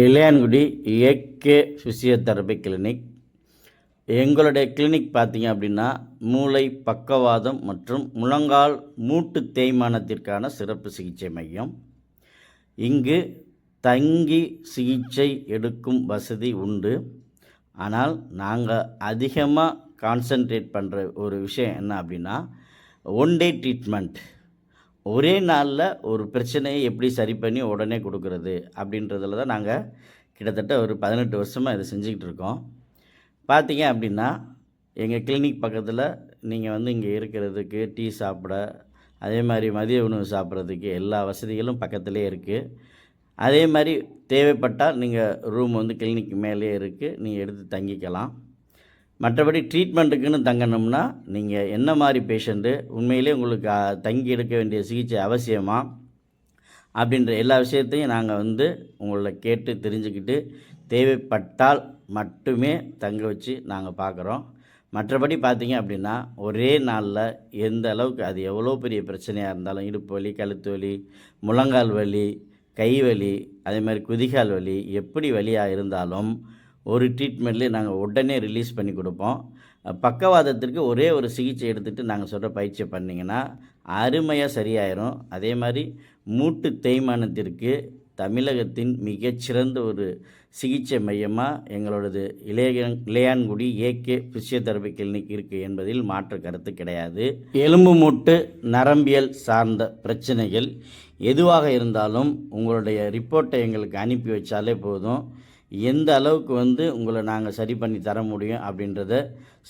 Ilayangudi AK physiotherapy clinic. எங்களுடைய clinic பார்த்தீங்க அப்படின்னா மூளை பக்கவாதம் மற்றும் முழங்கால் மூட்டு தேய்மானத்திற்கான சிறப்பு சிகிச்சை மையம். இங்கு தங்கி சிகிச்சை எடுக்கும் வசதி உண்டு. ஆனால் நாங்கள் அதிகமாக கான்சன்ட்ரேட் பண்ணுற ஒரு விஷயம் என்ன அப்படின்னா ஒன் டே ட்ரீட்மெண்ட் ஒரே நாளில் ஒரு பிரச்சனையை எப்படி சரி பண்ணி உடனே கொடுக்கறது அப்படின்றதுல தான் நாங்கள் கிட்டத்தட்ட ஒரு பதினெட்டு வருஷமாக இதை செஞ்சுக்கிட்டு இருக்கோம். பார்த்தீங்க அப்படின்னா எங்கள் கிளினிக் பக்கத்தில் நீங்கள் வந்து இங்கே இருக்கிறதுக்கு டீ சாப்பிட அதே மாதிரி மதிய உணவு சாப்பிட்றதுக்கு எல்லா வசதிகளும் பக்கத்துலேயே இருக்குது அதே மாதிரி தேவைப்பட்டால் நீங்கள் ரூம் வந்து கிளினிக் மேலேயே இருக்குது நீங்கள் எடுத்து தங்கிக்கலாம். மற்றபடி ட்ரீட்மெண்ட்டுக்குன்னு தங்கணும்னா நீங்கள் என்ன மாதிரி பேஷண்ட்டு உண்மையிலே உங்களுக்கு தங்கி எடுக்க வேண்டிய சிகிச்சை அவசியமா? அப்படின்ற எல்லா விஷயத்தையும் நாங்கள் வந்து உங்களை கேட்டு தெரிஞ்சுக்கிட்டு தேவைப்பட்டால் மட்டுமே தங்க வச்சு நாங்கள் பார்க்குறோம் மற்றபடி பார்த்தீங்க அப்படின்னா ஒரே நாளில் எந்த அளவுக்கு அது எவ்வளோ பெரிய பிரச்சனையாக இருந்தாலும் இடுப்பு வலி கழுத்து வலி முழங்கால் வலி கை வலி அதே மாதிரி குதிகால் வலி எப்படி வலியாக இருந்தாலும் ஒரு ட்ரீட்மெண்ட்லேயே நாங்கள் உடனே ரிலீஸ் பண்ணி கொடுப்போம். பக்கவாதத்திற்கு ஒரே ஒரு சிகிச்சை எடுத்துகிட்டு நாங்கள் சொல்கிற பயிற்சியை பண்ணிங்கன்னா அருமையாக சரியாயிரும். அதே மாதிரி மூட்டு தேய்மானத்திற்கு தமிழகத்தின் மிகச்சிறந்த ஒரு சிகிச்சை மையமாக எங்களோடது இளைய இளையான்குடி ஏகே ஃபிசியோதெரபி கிளினிக் இருக்குது என்பதில் மாற்று கருத்து கிடையாது. எலும்பு மூட்டு நரம்பியல் சார்ந்த பிரச்சனைகள் எதுவாக இருந்தாலும் உங்களுடைய ரிப்போர்ட்டை எங்களுக்கு அனுப்பி வச்சாலே போதும். எந்த அளவுக்கு வந்து உங்களை நாங்கள் சரி பண்ணி தர முடியும் அப்படின்றத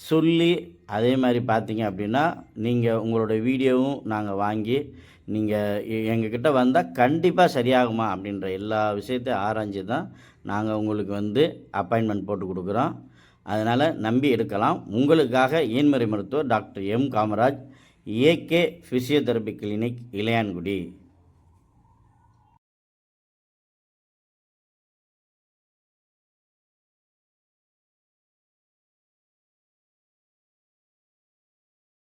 சொல்லி அதே மாதிரி பார்த்தீங்க அப்படின்னா நீங்கள் உங்களோட வீடியோவும் நாங்கள் வாங்கி நீங்கள் எங்ககிட்ட வந்தால் கண்டிப்பாக சரியாகுமா அப்படின்ற எல்லா விஷயத்தையும் ஆராய்ஞ்சு தான் நாங்கள் உங்களுக்கு வந்து அப்பாயின்மெண்ட் போட்டு கொடுக்குறோம். அதனால் நம்பி எடுக்கலாம் உங்களுக்காக ஏன்முறை மருத்துவர் doctor M Kamaraj AK physiotherapy clinic Ilayangudi.